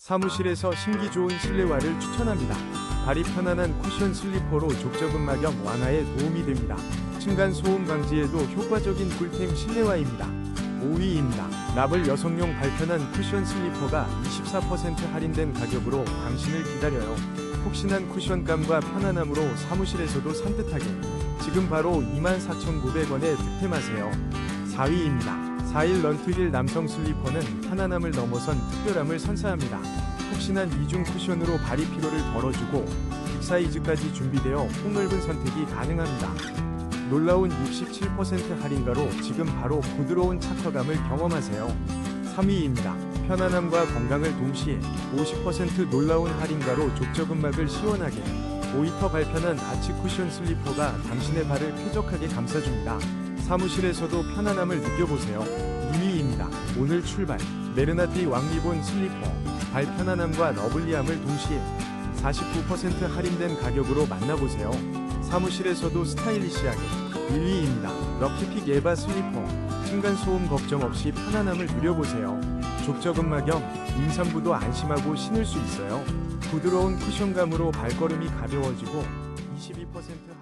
사무실에서 신기 좋은 실내화를 추천합니다. 발이 편안한 쿠션 슬리퍼로 족저근 막염 완화에 도움이 됩니다. 층간 소음 방지에도 효과적인 꿀템 실내화입니다. 5위입니다. 나블 여성용 발편한 쿠션 슬리퍼가 24% 할인된 가격으로 당신을 기다려요. 푹신한 쿠션감과 편안함으로 사무실에서도 산뜻하게 지금 바로 24,900원에 득템하세요. 4위입니다. 4일 런투힐 남성 슬리퍼는 편안함을 넘어선 특별함을 선사합니다. 푹신한 이중 쿠션으로 발이 피로를 덜어주고 빅사이즈까지 준비되어 폭넓은 선택이 가능합니다. 놀라운 67% 할인가로 지금 바로 부드러운 착화감을 경험하세요. 3위입니다. 편안함과 건강을 동시에 50% 놀라운 할인가로 족저근막을 시원하게 5위터 발편한 아치 쿠션 슬리퍼가 당신의 발을 쾌적하게 감싸줍니다. 사무실에서도 편안함을 느껴보세요. 2위입니다. 오늘 출발 메르나티 왕리본 슬리퍼 발 편안함과 러블리함을 동시에 49% 할인된 가격으로 만나보세요. 사무실에서도 스타일리시하게 1위입니다. 럭키픽 에바 슬리퍼 층간 소음 걱정 없이 편안함을 누려보세요. 족저근막염, 임산부도 안심하고 신을 수 있어요. 부드러운 쿠션감으로 발걸음이 가벼워지고 22%